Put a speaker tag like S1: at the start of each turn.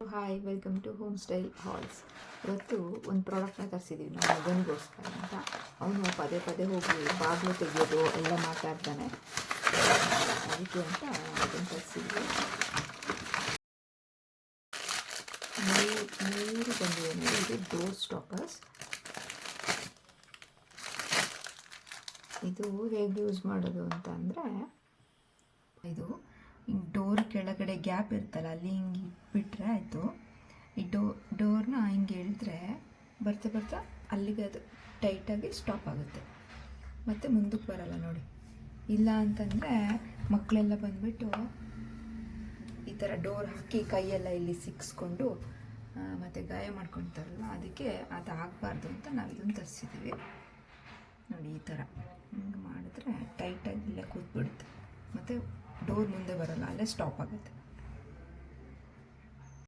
S1: Hi welcome to home style halls ಇವತ್ತು ಒಂದು ಪ್ರಾಡಕ್ಟ್ನ ತರಿಸಿದ್ದೀವಿ ನಮ್ಮ ಮಗನಿಗೋಸ್ಕರ ಅಂತ. ಅವನು ಪದೇ ಪದೇ ಹೋಗಿ ಬಾಗಿಲು ತೆಗೆಯೋದು ಎಲ್ಲ ಮಾತಾಡ್ತಾನೆ ಅದಕ್ಕೆ ಅಂತ ಅದನ್ನು ತರಿಸಿದ್ವಿ. ನೀರು ನೀರು ಬಂದಿದೆ ಇದು ಡೋರ್ ಸ್ಟಾಪರ್ಸ್ ಇದು ಹೇಗೆ ಯೂಸ್ ಮಾಡೋದು ಅಂತ ಅಂದರೆ, ಇದು ಡೋರ್ ಕೆಳಗಡೆ ಗ್ಯಾಪ್ ಇರ್ತಲ್ಲ, ಅಲ್ಲಿ ಹಿಂಗೆ ಇಟ್ಬಿಟ್ರೆ ಆಯಿತು. ಈ ಡೋ ಡೋರ್ನ ಹಿಂಗೆ ಎಳೆದ್ರೆ ಬರ್ತಾ ಬರ್ತಾ ಅಲ್ಲಿಗೆ ಅದು ಟೈಟಾಗಿ ಸ್ಟಾಪ್ ಆಗುತ್ತೆ. ಮತ್ತು ಮುಂದಕ್ಕೆ ಬರಲ್ಲ ನೋಡಿ. ಇಲ್ಲ ಅಂತಂದರೆ ಮಕ್ಕಳೆಲ್ಲ ಬಂದುಬಿಟ್ಟು ಈ ಥರ ಡೋರ್ ಹಾಕಿ ಕೈಯೆಲ್ಲ ಇಲ್ಲಿ ಸಿಕ್ಸ್ಕೊಂಡು ಮತ್ತು ಗಾಯ ಮಾಡ್ಕೊತಾರಲ್ಲ, ಅದಕ್ಕೆ ಅದು ಆಗಬಾರ್ದು ಅಂತ ನಾವು ಇದನ್ನು ತರಿಸಿದ್ದೀವಿ. ನೋಡಿ ಈ ಥರ ಹಿಂಗೆ ಮಾಡಿದ್ರೆ ಟೈಟಾಗಿ ಇಲ್ಲೇ ಕೂತ್ಬಿಡುತ್ತೆ ಮತ್ತು ಡೋರ್ ಮುಂದೆ ಬರೋಲ್ಲ ಅಲ್ಲೇ ಸ್ಟಾಪ್ ಆಗುತ್ತೆ.